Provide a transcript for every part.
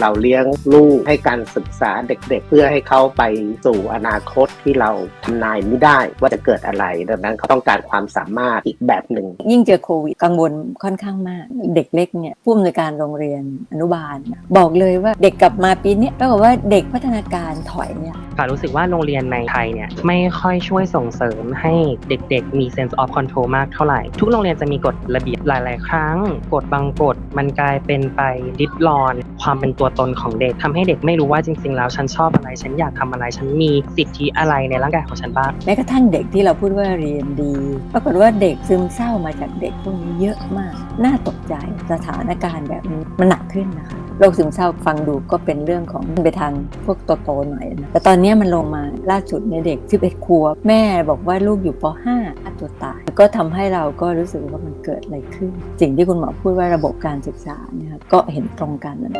เราเลี้ยงลูกให้การศึกษาเด็กๆ เพื่อให้เขาไปสู่อนาคตที่เราทำนายไม่ได้ว่าจะเกิดอะไร ดังนั้นเขาต้องการความสามารถอีกแบบหนึ่ง ยิ่งเจอโควิดกังวลค่อนข้างมาก เด็กเล็กเนี่ยผู้อำนวยการโรงเรียนอนุบาลนะบอกเลยว่าเด็กกลับมาปีเนี้ยปรากฏว่าเด็กพัฒนาการถอยเนี่ยค่ะรู้สึกว่าโรงเรียนในไทยเนี่ยไม่ค่อยช่วยส่งเสริมให้เด็กๆ มี sense of control มากเท่าไหร่ ทุกโรงเรียนจะมีกฎระเบียบหลาย ๆ ครั้ง กฎบางกฎมันกลายเป็นไปดิดรอน ความเป็นตัวตนของเด็กทำให้เด็กไม่รู้ว่าจริง ๆ แล้วฉันชอบอะไรฉันอยากทำอะไรฉันมีสิทธิอะไรในร่างกายของฉันบ้างแม้กระทั่งเด็กที่เราพูดว่าเรียนดี ปรากฏว่าเด็กซึมเศร้ามาจากเด็กพวกนี้เยอะมาก น่าตกใจสถานการณ์แบบนี้มันหนักขึ้นนะคะ โรคซึมเศร้าฟังดูก็เป็นเรื่องของไปทางพวกโตๆหน่อยนะแต่ตอนนี้มันลงมาล่าสุดเนี่เด็ก11ขวบแม่บอกว่าลูกอยู่ป .5 ฆ่าตัวตายก็ทำให้เราก็รู้สึกว่ามันเกิดอะไรขึ้น สิ่งที่คุณหมอพูดว่าระบบการศึกษาเนี่ยครับก็เห็นตรงกันนะ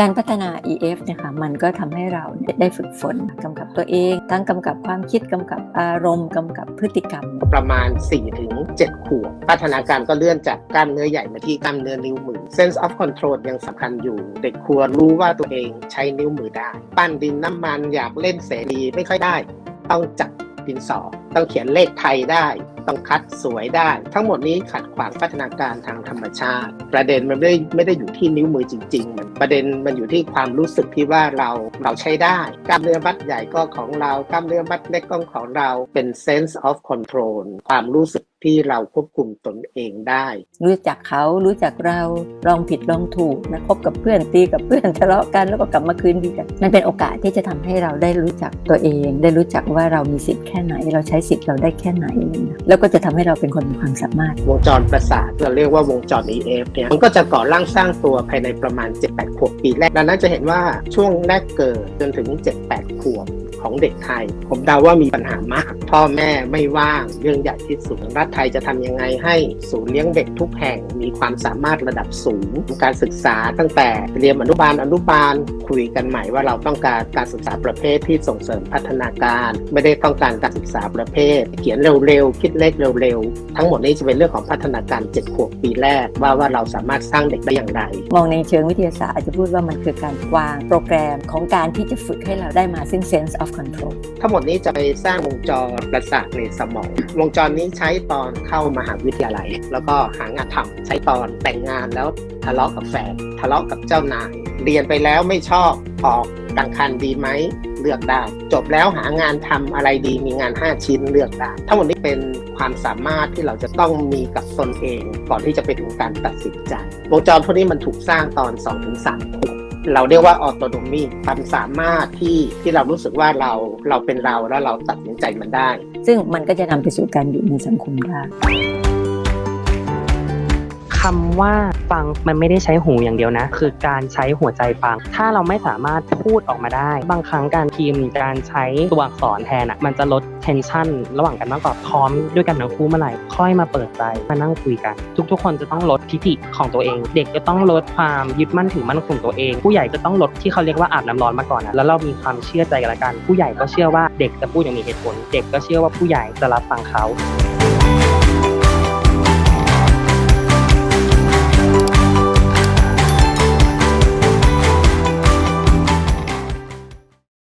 การพัฒนา EF เนี่ยค่ะมันก็ทำให้เราได้ฝึกฝนกำกับตัวเอง ทั้งกำกับความคิดกำกับอารมณ์กำกับพฤติกรรม ประมาณ 4-7ถึง7ขวบพัฒนาการก็เลื่อนจากกล้ามเนื้อใหญ่มาที่กล้ามเนื้อนิ้วมือ sense of control ยังสำคัญอยู่ เด็กควรรู้ว่าตัวเองใช้นิ้วมือได้ ปั้นดินน้ำมันอยากเล่นเสรีไม่ค่อยได้ ต้องจับดินสอต้องเขียนเลขไทยได้ต้องคัดสวยได้ ทั้งหมดนี้ขัดขวางพัฒนาการทางธรรมชาติ ประเด็นมันไม่ได้ไม่ได้อยู่ที่นิ้วมือจริงๆมันประเด็นมันอยู่ที่ความรู้สึกที่ว่าเราเราใช้ได้กล้ามเนื้อมัดใหญ่ก็ของเรากล้ามเนื้อมัดเล็กก็ของเราเป็น sense of control ความรู้สึกที่เราควบคุมตนเองได้ รู้จักเขารู้จักเราลองผิดลองถูกนะคบกับเพื่อนตีกับเพื่อนทะเลาะกันแล้วก็กลับมาคืนดีกันมันเป็นโอกาสที่จะทำให้เราได้รู้จักตัวเอง ได้รู้จักว่าเรามีสิทธิ์แค่ไหน เราใช้สิทธิ์เราได้แค่ไหนแล้วก็จะทำให้เราเป็นคนมีความสามารถ วงจรประสาทเราเรียกว่าวงจร EF เนี่ยมันก็จะก่อร่างสร้างตัวภายในประมาณ 7-8 ขวบปีแรกดังนั้นจะเห็นว่าช่วงแรกเกิดจนถึง 7-8 ขวบ ของเด็กไทย ผมเดาว่ามีปัญหามาก พ่อแม่ไม่ว่างเรื่องใหญ่ที่สุดรัฐไทยจะทำยังไงให้ศูนย์เลี้ยงเด็กทุกแห่งมีความสามารถระดับสูง การศึกษาตั้งแต่เรียนอนุบาลอนุบาลคุยกันใหม่ว่าเราต้องการการศึกษาประเภทที่ส่งเสริมพัฒนาการ ไม่ได้ต้องการการศึกษาประเภท เขียนเร็วๆคิดเลขเร็วๆ ทั้งหมดนี้จะเป็นเรื่องของพัฒนาการ7ขวบปีแรกว่าว่าเราสามารถสร้างเด็กได้อย่างไร มองในเชิงวิทยาศาสตร์อาจจะพูดว่ามันคือการวางโปรแกรมของการที่จะฝึกให้เราได้มาซึ่ง sense of control ทั้งหมดนี้จะไปสร้างวงจรประสาทในสมอง วงจรนี้ใช้ตอนเข้ามหาวิทยาลัย แล้วก็หางานทำใช้ตอนแต่งงานแล้วทะเลาะกับแฟนทะเลาะกับเจ้านายเรียนไปแล้วไม่ชอบออกกลางคันดีไหมเลือกได้ จบแล้วหางานทำอะไรดีมีงาน 5 ชิ้นเลือกได้ทั้งหมดนี้เป็นความสามารถที่เราจะต้องมีกับตนเอง ก่อนที่จะไปถึงการตัดสินใจวงจรพวกนี้มันถูกสร้างตอน2-3ขวบ เราเรียกว่าออโตโนมีความสามารถที่ที่เรารู้สึกว่าเราเราเป็นเราแล้วเราตัดสินใจมันได้ ซึ่งมันก็จะนำไปสู่การอยู่ในสังคมได้ คำว่าฟังมันไม่ได้ใช้หูอย่างเดียวนะ คือการใช้หัวใจฟัง ถ้าเราไม่สามารถพูดออกมาได้ บางครั้งการพิมพ์การใช้ตัวอักษรแทนอะมันจะลด tension ระหว่างกันมากกว่าพร้อมด้วยกันทั้งคู่เมื่อไหร่ค่อยมาเปิดใจมานั่งคุยกัน ทุกๆ คนจะต้องลดทิฐิของตัวเอง เด็กจะต้องลดความยึดมั่นถือมั่นของตัวเอง ผู้ใหญ่จะต้องลดที่เขาเรียกว่าอาบน้ำร้อนมาก่อนนะแล้วเรามีความเชื่อใจกันละกันผู้ใหญ่ก็เชื่อว่าเด็กจะพูดอย่างมีเหตุผล เด็กก็เชื่อว่าผู้ใหญ่จะรับฟังเขา